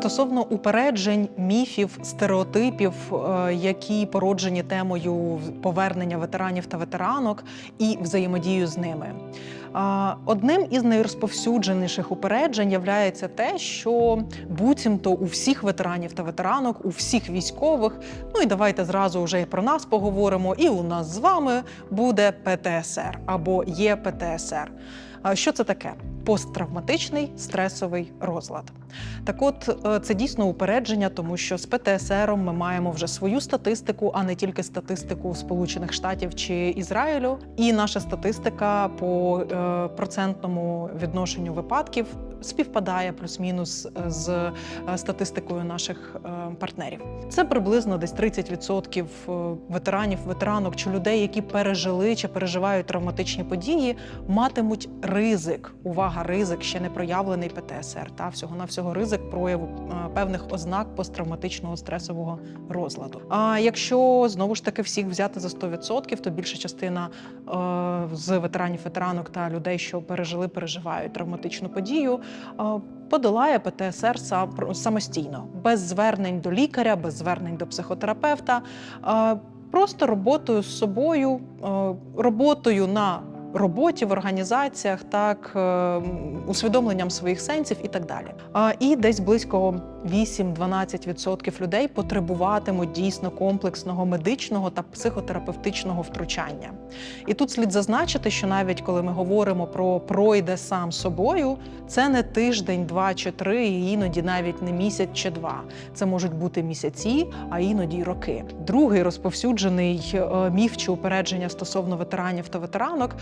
Стосовно упереджень, міфів, стереотипів, е, які породжені темою повернення ветеранів та ветеранок і взаємодію з ними. Одним із найрозповсюдженіших упереджень є те, що буцімто у всіх ветеранів та ветеранок, у всіх військових, ну і давайте зразу вже і про нас поговоримо. І у нас з вами буде ПТСР або є ПТСР. Що це таке? Посттравматичний стресовий розлад. Так от, е, це дійсно упередження, тому що з ПТСР ми маємо вже свою статистику, а не тільки статистику Сполучених Штатів чи Ізраїлю. І наша статистика по е, процентному відношенню випадків співпадає плюс-мінус е, з е, статистикою наших е, партнерів. Це приблизно десь 30% е, ветеранів, ветеранок чи людей, які пережили чи переживають травматичні події, матимуть ризик. Увага, ризик ще не проявлений ПТСР. Та всього на всього ризик прояву певних ознак посттравматичного стресового розладу. А якщо знову ж таки всіх взяти за 100%, то більша частина з ветеранів, ветеранок та людей, що пережили, переживають травматичну подію. Подолає ПТСР сам- самостійно, без звернень до лікаря, без звернень до психотерапевта, просто роботою з собою, роботою на роботі в організаціях, так е, усвідомленням своїх сенсів і так далі. І десь близько 8-12% людей потребуватимуть дійсно комплексного медичного та психотерапевтичного втручання. І тут слід зазначити, що навіть коли ми говоримо про пройде сам собою, це не тиждень, два чи три, і іноді навіть не місяць чи два. Це можуть бути місяці, а іноді й роки. Другий розповсюджений е, міф чи упередження стосовно ветеранів та ветеранок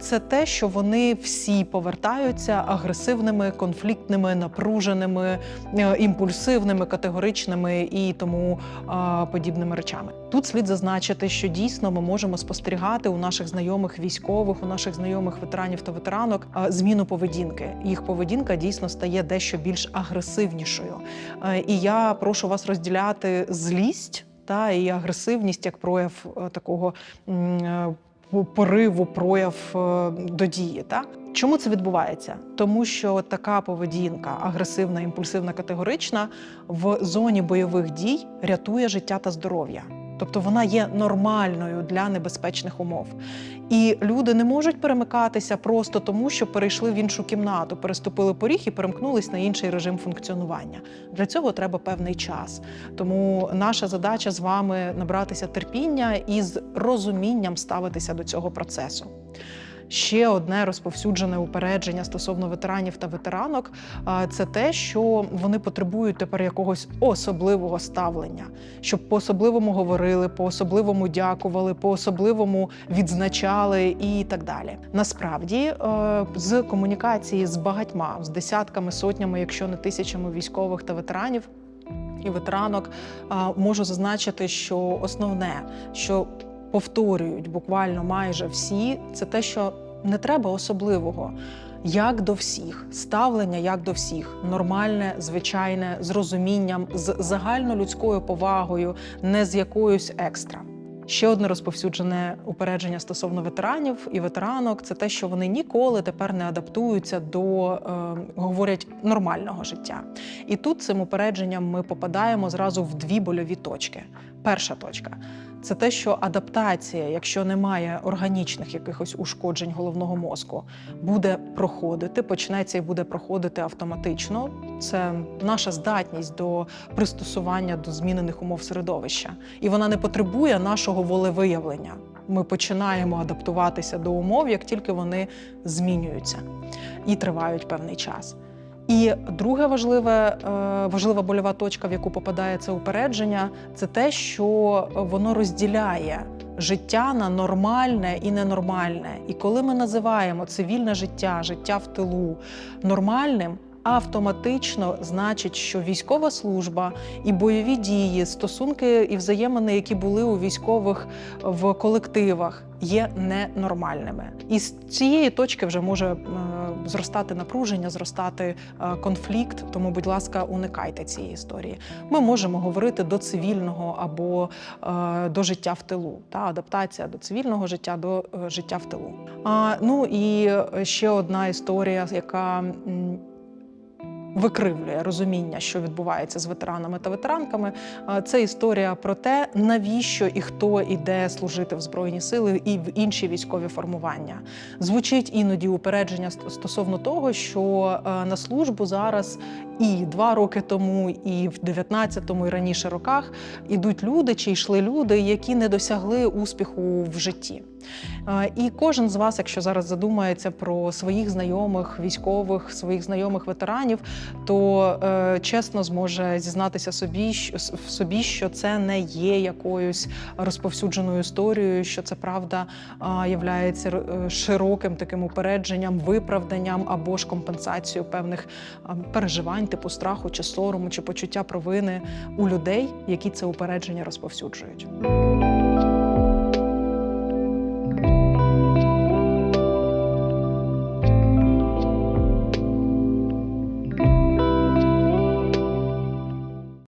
це те, що вони всі повертаються агресивними, конфліктними, напруженими, е, імпульсивними, категоричними і тому е, подібними речами. Тут слід зазначити, що дійсно ми можемо спостерігати у наших знайомих військових, у наших знайомих ветеранів та ветеранок е, зміну поведінки. Їх поведінка дійсно стає дещо більш агресивнішою. Е, І я прошу вас розділяти злість та і агресивність як прояв е, такого е, пориву, прояв е, до дії. Та? Чому це відбувається? Тому що така поведінка, агресивна, імпульсивна, категорична, в зоні бойових дій рятує життя та здоров'я. Тобто вона є нормальною для небезпечних умов. І люди не можуть перемикатися просто тому, що перейшли в іншу кімнату, переступили поріг і перемкнулись на інший режим функціонування. Для цього треба певний час. Тому наша задача з вами набратися терпіння і з розумінням ставитися до цього процесу. Ще одне розповсюджене упередження стосовно ветеранів та ветеранок це те, що вони потребують тепер якогось особливого ставлення, щоб по-особливому говорили, по-особливому дякували, по-особливому відзначали і так далі. Насправді, е, з комунікації з багатьма, з десятками, сотнями, якщо не тисячами військових та ветеранів. І ветеранок можу зазначити, що основне, що повторюють буквально майже всі, це те, що не треба особливого. Як до всіх, ставлення як до всіх, нормальне, звичайне, з розумінням, з загальнолюдською повагою, не з якоюсь екстра. Ще одне розповсюджене упередження стосовно ветеранів і ветеранок це те, що вони ніколи тепер не адаптуються до е, говорять нормального життя. І тут цим упередженням ми попадаємо зразу в дві больові точки. Перша точка це те, що адаптація, якщо немає органічних якихось ушкоджень головного мозку, буде проходити, почнеться і буде проходити автоматично. Це наша здатність до пристосування до змінених умов середовища, і вона не потребує нашого волевиявлення. Ми починаємо адаптуватися до умов, як тільки вони змінюються і тривають певний час. І друге важливе, е, важлива больова точка, в яку попадає це упередження, це те, що воно розділяє життя на нормальне і ненормальне. І коли ми називаємо цивільне життя, життя в тилу нормальним. Автоматично значить, що військова служба і бойові дії, стосунки і взаємини, які були у військових в колективах, є ненормальними. І з цієї точки вже може е, зростати напруження, зростати е, конфлікт. Тому, будь ласка, уникайте цієї історії. Ми можемо говорити до цивільного або е, до життя в тилу, та адаптація до цивільного життя, до е, життя в тилу. А, ну і ще одна історія, яка викривлює розуміння, що відбувається з ветеранами та ветеранками. Це історія про те, навіщо і хто іде служити в збройні сили і в інші військові формування. Звучить іноді упередження стосовно того, що е, на службу зараз і два роки тому, і в 19-му, і раніше роках ідуть люди чи йшли люди, які не досягли успіху в житті. І кожен з вас, якщо зараз задумається про своїх знайомих військових, своїх знайомих ветеранів, то е, чесно зможе зізнатися собі, що собі, що це не є якоюсь розповсюдженою історією, що це правда е, е, широким таким упередженням, виправданням або ж компенсацією певних переживань, типу страху чи сорому, чи почуття провини у людей, які це упередження розповсюджують.